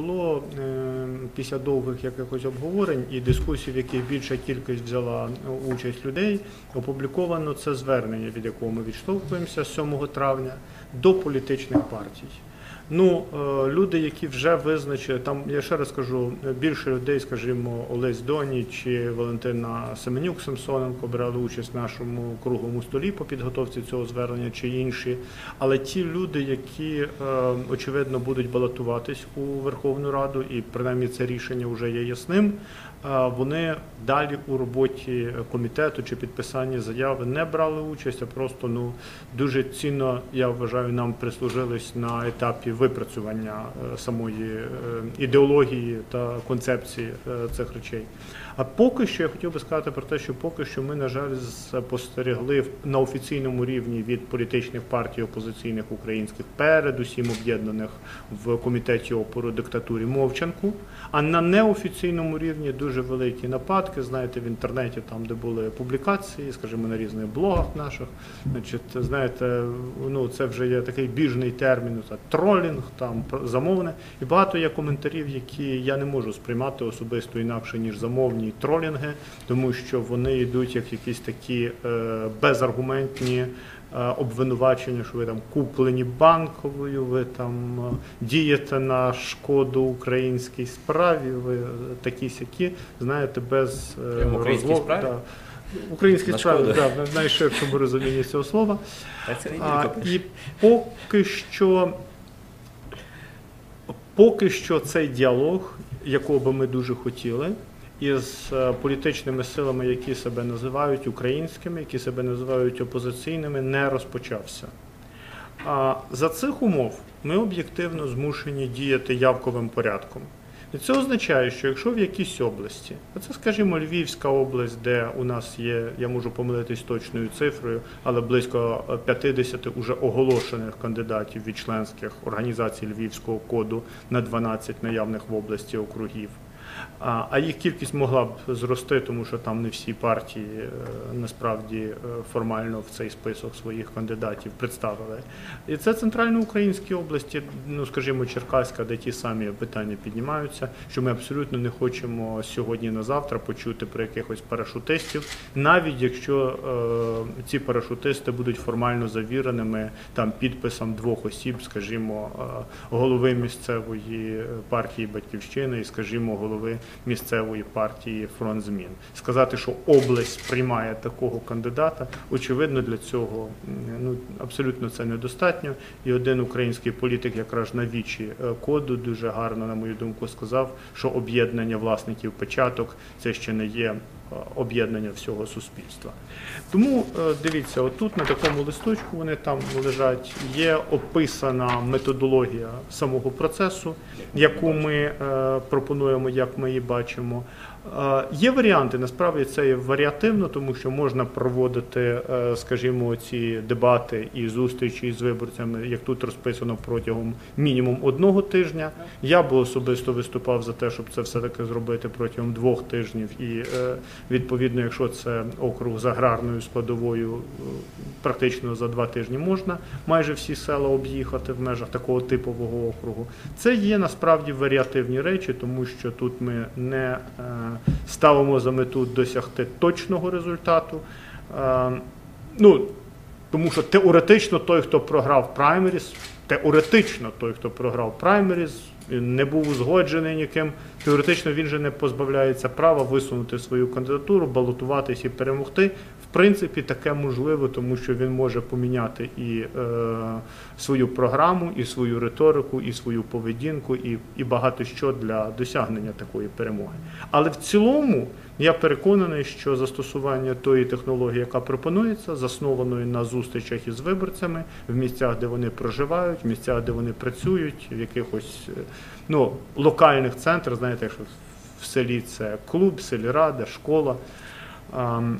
було е, після довгих якихось обговорень і дискусій, в яких більша кількість взяла участь людей, опубліковано це звернення, від якого ми відштовхуємося 7 травня до політичних партій. Ну, е, люди, які вже визначили, там я ще раз кажу, більше людей, скажімо, Олесь Доні чи Валентина Семенюк Самсоненко брали участь в нашому круглому столі по підготовці цього звернення чи інші. Але ті люди, які е, очевидно будуть балотуватись у Верховну Раду, і принаймні це рішення вже є ясним. е, Вони далі у роботі комітету чи підписанні заяви не брали участь, а просто ну дуже цінно, я вважаю, нам прислужились на етапі випрацювання е, самої е, ідеології та концепції е, цих речей. А поки що я хотів би сказати про те, що поки що ми, на жаль, спостерігли на офіційному рівні від політичних партій опозиційних українських, передусім об'єднаних в комітеті опору диктатурі мовчанку. А на неофіційному рівні дуже великі нападки. Знаєте, в інтернеті, там де були публікації, скажімо, на різних блогах наших. Значить, знаєте, ну це вже є такий біжний термін, та тролінг, там замовне. І багато є коментарів, які я не можу сприймати особисто інакше ніж замовні тролінги, тому що вони йдуть як якісь такі е, безаргументні. е, Обвинувачення, що ви там куплені банковою, ви там е, дієте на шкоду українській справі, ви такі сякі, знаєте, без українській справі? да. Справі, шкоду. да, в найширшому розумінні цього слова. Та це не А, і поки що, поки що цей діалог, якого би ми дуже хотіли, із е, політичними силами, які себе називають українськими, які себе називають опозиційними, не розпочався. А за цих умов ми об'єктивно змушені діяти явковим порядком. І це означає, що якщо в якійсь області, а це, скажімо, Львівська область, де у нас є, я можу помилитись точною цифрою, але близько е, 50 уже оголошених кандидатів від членських організацій Львівського коду на 12 наявних в області округів. А їх кількість могла б зрости, тому що там не всі партії е, насправді е, формально в цей список своїх кандидатів представили. І це центральноукраїнські області, ну скажімо, Черкаська, де ті самі питання піднімаються, що ми абсолютно не хочемо сьогодні на завтра почути про якихось парашутистів, навіть якщо е, ці парашутисти будуть формально завіреними там підписом двох осіб, скажімо, е, голови місцевої партії Батьківщина і, скажімо, голови місцевої партії Фронт змін. Сказати, що область приймає такого кандидата, очевидно, для цього ну абсолютно це недостатньо. І один український політик, якраз на вічі е, коду, дуже гарно, на мою думку, сказав, що об'єднання власників початок це ще не є. Е, Об'єднання всього суспільства. Тому е, дивіться, отут на такому листочку вони там лежать. Є описана методологія самого процесу, яку ми е, пропонуємо, як ми її бачимо. Є варіанти, насправді це є варіативно, тому що можна проводити, е, скажімо, ці дебати і зустрічі з виборцями, як тут розписано протягом мінімум одного тижня. Я би особисто виступав за те, щоб це все-таки зробити протягом двох тижнів. І е, відповідно, якщо це округ з аграрною складовою, е, практично за два тижні можна майже всі села об'їхати в межах такого типового округу. Це є насправді варіативні речі, тому що тут ми не ставимо за мету досягти точного результату. Е, ну, тому що теоретично той, хто програв праймеріс, теоретично той, хто програв праймеріс, не був узгоджений ніким. Теоретично він же не позбавляється права висунути свою кандидатуру, балотуватись і перемогти. Принципі, таке можливо, тому що він може поміняти і е, свою програму, і свою риторику, і свою поведінку, і, і багато що для досягнення такої перемоги. Але в цілому я переконаний, що застосування тої технології, яка пропонується, заснованої на зустрічах із виборцями в місцях, де вони проживають, в місцях, де вони працюють, в якихось е, ну, локальних центрах, знаєте, що в селі це клуб, сільрада, школа. Ам,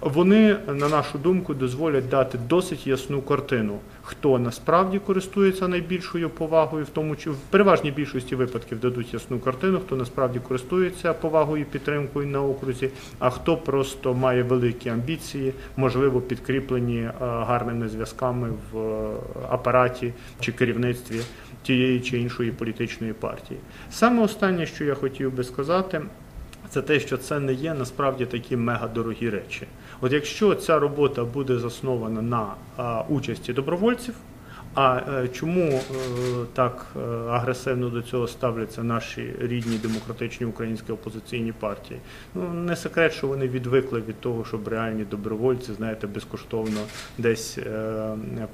Вони, на нашу думку, дозволять дати досить ясну картину, хто насправді користується найбільшою повагою, в тому чи в переважній більшості випадків дадуть ясну картину, хто насправді користується повагою і підтримкою на окрузі, а хто просто має великі амбіції, можливо, підкріплені е, гарними зв'язками в е, апараті чи керівництві тієї чи іншої політичної партії. Саме останнє, що я хотів би сказати. Це те, що це не є насправді такі мегадорогі речі. От якщо ця робота буде заснована на участі добровольців, а е, чому е, так е, агресивно до цього ставляться наші рідні демократичні українські опозиційні партії? Ну не секрет, що вони відвикли від того, щоб реальні добровольці, знаєте, безкоштовно десь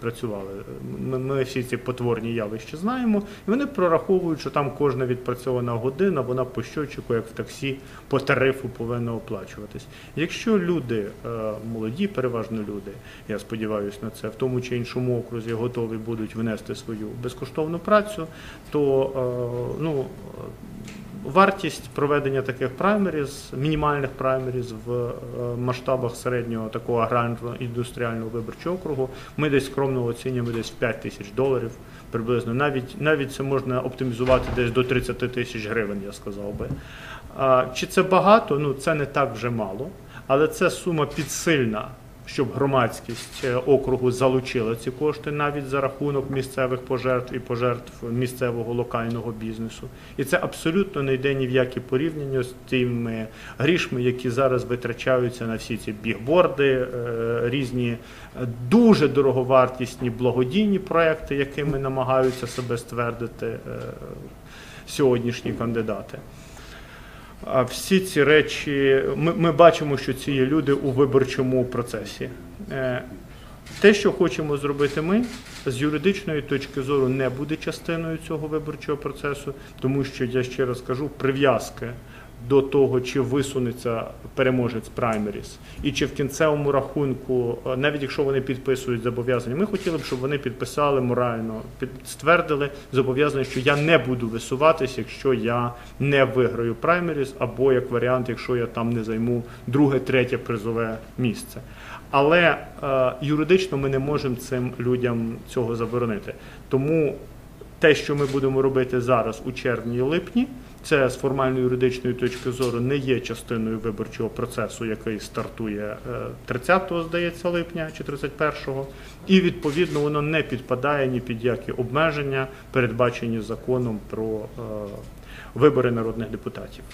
працювали. Ми, всі ці потворні явища знаємо, і вони прораховують, що там кожна відпрацьована година, вона по щочику, як в таксі, по тарифу повинна оплачуватись. Якщо люди, молоді, переважно люди, я сподіваюся на це, в тому чи іншому окрузі готові будуть внести свою безкоштовну працю, то е, ну, вартість проведення таких праймеріз, мінімальних праймеріз в е, масштабах середнього такого аграрного індустріального виборчого округу, ми десь скромно оцінюємо десь в 5 тисяч доларів приблизно. Навіть, навіть це можна оптимізувати десь до 30 тисяч гривень, я сказав би. Чи це багато? Ну це не так вже мало, але це сума підсильна, щоб громадськість е, округу залучила ці кошти навіть за рахунок місцевих пожертв і пожертв місцевого локального бізнесу. І це абсолютно не йде ні в які порівняння з тими грішми, які зараз витрачаються на всі ці бігборди, е, різні е, дуже дороговартісні благодійні проекти, якими намагаються себе ствердити сьогоднішні кандидати. А всі ці речі, ми, ми бачимо, що ці є люди у виборчому процесі. Е, Те, що хочемо зробити ми, з юридичної точки зору не буде частиною цього виборчого процесу, тому що я ще раз кажу, прив'язки до того, чи висунеться переможець праймеріс, і чи в кінцевому рахунку, е, навіть якщо вони підписують зобов'язання, ми хотіли б, щоб вони підписали морально, ствердили зобов'язання, що я не буду висуватись, якщо я не виграю праймеріс, або як варіант, якщо я там не займу друге, третє призове місце. Але е, юридично ми не можемо цим людям цього заборонити. Тому те, що ми будемо робити зараз у червні і липні, це з формально-юридичної точки зору не є частиною виборчого процесу, який стартує е, 30-го, здається, липня чи 31-го. І відповідно воно не підпадає ні під які обмеження, передбачені законом про е, вибори народних депутатів.